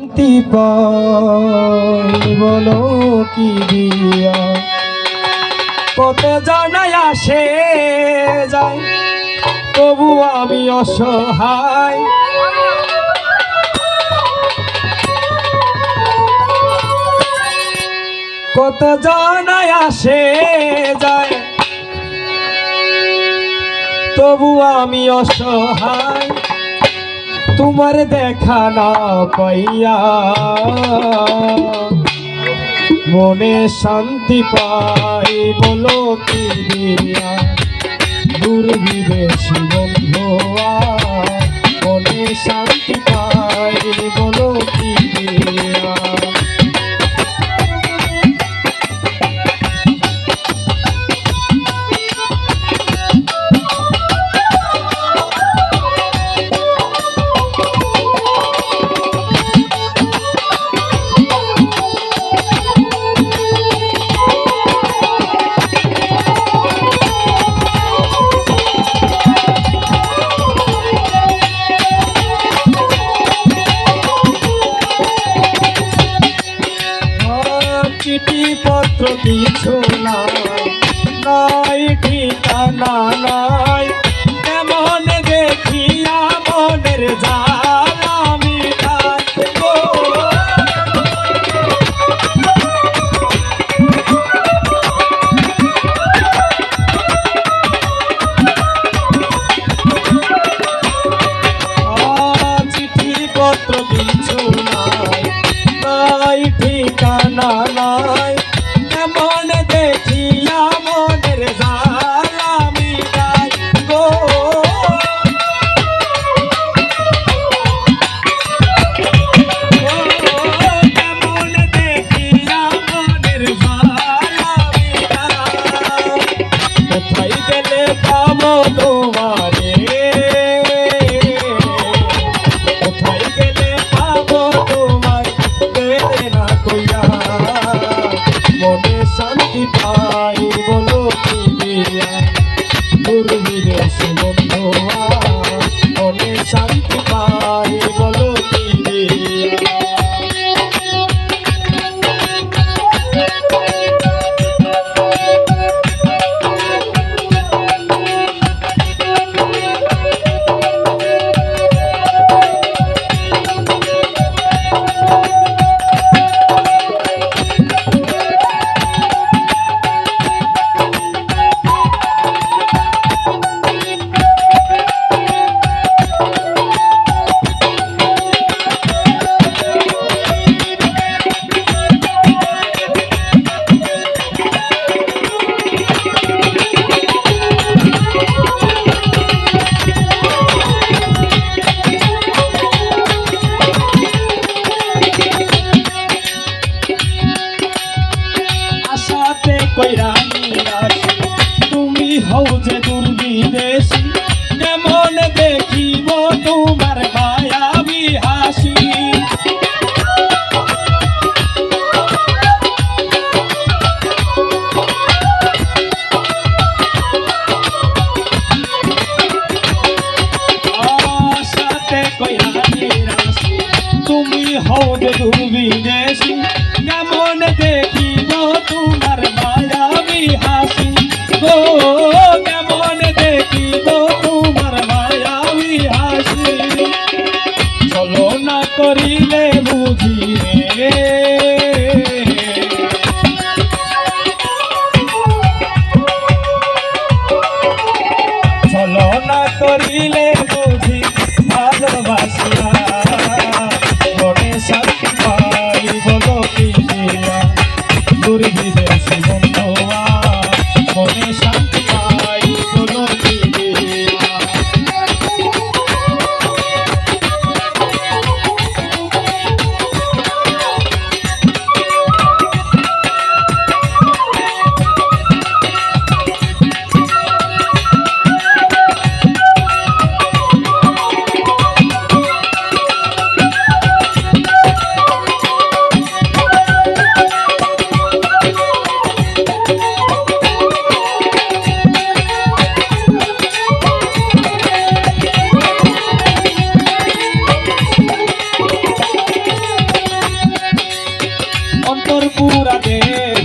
শান্তি বলো কি দিয়া? কত জানাই আসে যায় তবু আমি অসহায়। কত জানাই আসে যায় তবু আমি অসহায়। তোমার দেখা না পাইয়া মনে শান্তি পাই বলো কি দিয়া বন্ধুয়া কিছু নাই ঠিকানা নাই। তুমি হও যে দুর্বিদেশী কেমন দেখিব তোমার মায়াবী হাসি তুমি হও যে দেখিব করিলে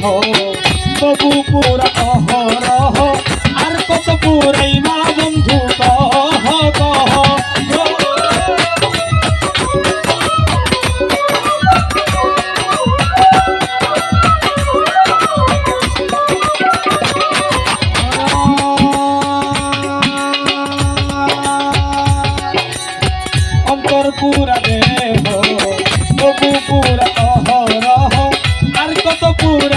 তবু পুরা কহ রহ আর কত পুরাই না বন্ধু কহ কহ পুরা দেহ তবু পুরা কহ রহ আর কত পুরা